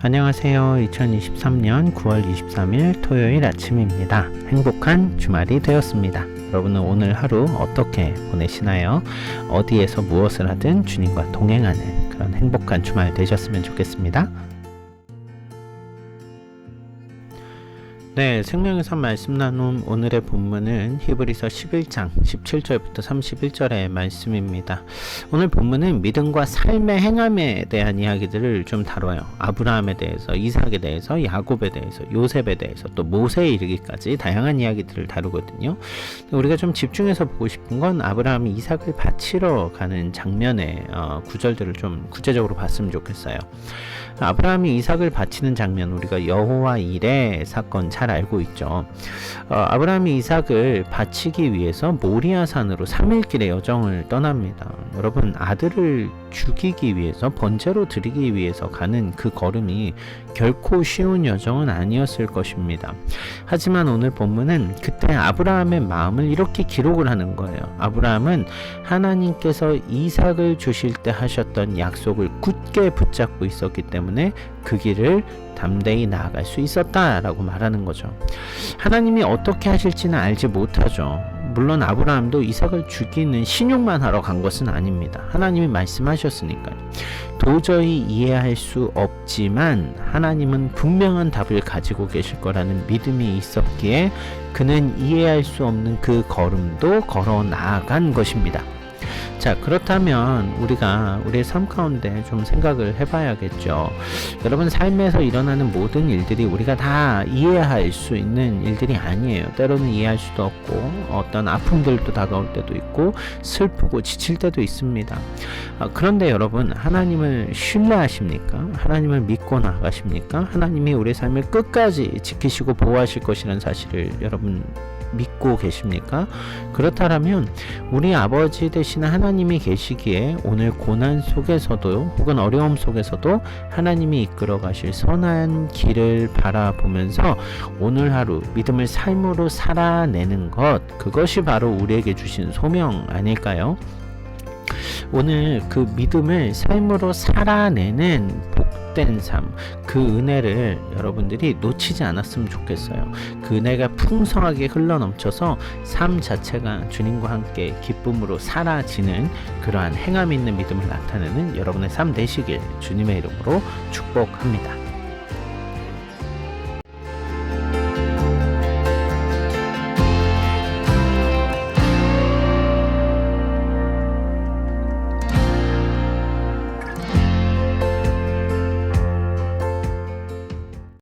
안녕하세요. 2023년 9월 23일 토요일 아침입니다. 행복한 주말이 되었습니다. 여러분은 오늘 하루 어떻게 보내시나요? 어디에서 무엇을 하든 주님과 동행하는 그런 행복한 주말 되셨으면 좋겠습니다. 네, 생명의 산 말씀 나눔 오늘의 본문은 히브리서 11장 17절부터 31절의 말씀입니다. 오늘 본문은 믿음과 삶의 행함에 대한 이야기들을 좀 다뤄요. 아브라함에 대해서, 이삭에 대해서, 야곱에 대해서, 요셉에 대해서, 또 모세에 이르기까지 다양한 이야기들을 다루거든요. 우리가 좀 집중해서 보고 싶은 건 아브라함이 이삭을 바치러 가는 장면의 어, 구절들을 좀 구체적으로 봤으면 좋겠어요. 아브라함이 이삭을 바치는 장면 우리가 여호와 일의 사건 잘 알고 있죠. 어, 아브라함이 이삭을 바치기 위해서 모리아 산으로 3일길의 여정을 떠납니다. 여러분 아들을 죽이기 위해서 번제로 드리기 위해서 가는 그 걸음이 결코 쉬운 여정은 아니었을 것입니다. 하지만 오늘 본문은 그때 아브라함의 마음을 이렇게 기록을 하는 거예요. 아브라함은 하나님께서 이삭을 주실 때 하셨던 약속을 굳게 붙잡고 있었기 때문에 그 길을 담대히 나아갈 수 있었다라고 말하는 거죠. 하나님이 어떻게 하실지는 알지 못하죠. 물론 아브라함도 이삭을 죽이는 신용만 하러 간 것은 아닙니다. 하나님이 말씀하셨으니까요. 도저히 이해할 수 없지만 하나님은 분명한 답을 가지고 계실 거라는 믿음이 있었기에 그는 이해할 수 없는 그 걸음도 걸어 나아간 것입니다. 자, 그렇다면 우리가 우리의 삶 가운데 좀 생각을 해봐야겠죠. 여러분, 삶에서 일어나는 모든 일들이 우리가 다 이해할 수 있는 일들이 아니에요. 때로는 이해할 수도 없고, 어떤 아픔들도 다가올 때도 있고, 슬프고 지칠 때도 있습니다. 아, 그런데 여러분, 하나님을 신뢰하십니까? 하나님을 믿고 나가십니까? 하나님이 우리 삶을 끝까지 지키시고 보호하실 것이라는 사실을 여러분 믿고 계십니까? 그렇다면 우리 아버지 되신 하나님이 계시기에 오늘 고난 속에서도 혹은 어려움 속에서도 하나님이 이끌어 가실 선한 길을 바라보면서 오늘 하루 믿음을 삶으로 살아내는 것 그것이 바로 우리에게 주신 소명 아닐까요? 오늘 그 믿음을 삶으로 살아내는 복된 삶, 그 은혜를 여러분들이 놓치지 않았으면 좋겠어요. 그 은혜가 풍성하게 흘러넘쳐서 삶 자체가 주님과 함께 기쁨으로 사라지는 그러한 행함 있는 믿음을 나타내는 여러분의 삶 되시길 주님의 이름으로 축복합니다.